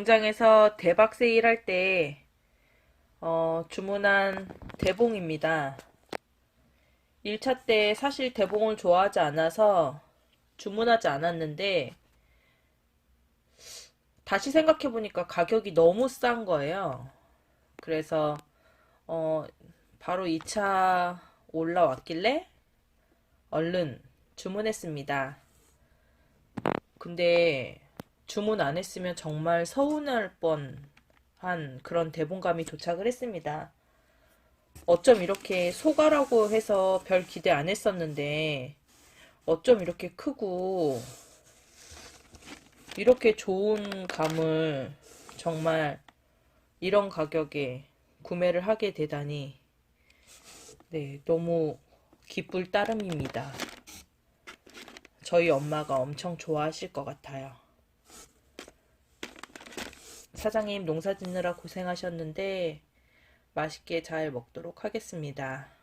농장에서 대박 세일할 때 어, 주문한 대봉입니다. 1차 때 사실 대봉을 좋아하지 않아서 주문하지 않았는데 다시 생각해보니까 가격이 너무 싼 거예요. 그래서 어, 바로 2차 올라왔길래 얼른 주문했습니다. 근데 주문 안 했으면 정말 서운할 뻔한 그런 대본감이 도착을 했습니다. 어쩜 이렇게 소가라고 해서 별 기대 안 했었는데 어쩜 이렇게 크고 이렇게 좋은 감을 정말 이런 가격에 구매를 하게 되다니 네, 너무 기쁠 따름입니다. 저희 엄마가 엄청 좋아하실 것 같아요. 사장님 농사 짓느라 고생하셨는데 맛있게 잘 먹도록 하겠습니다.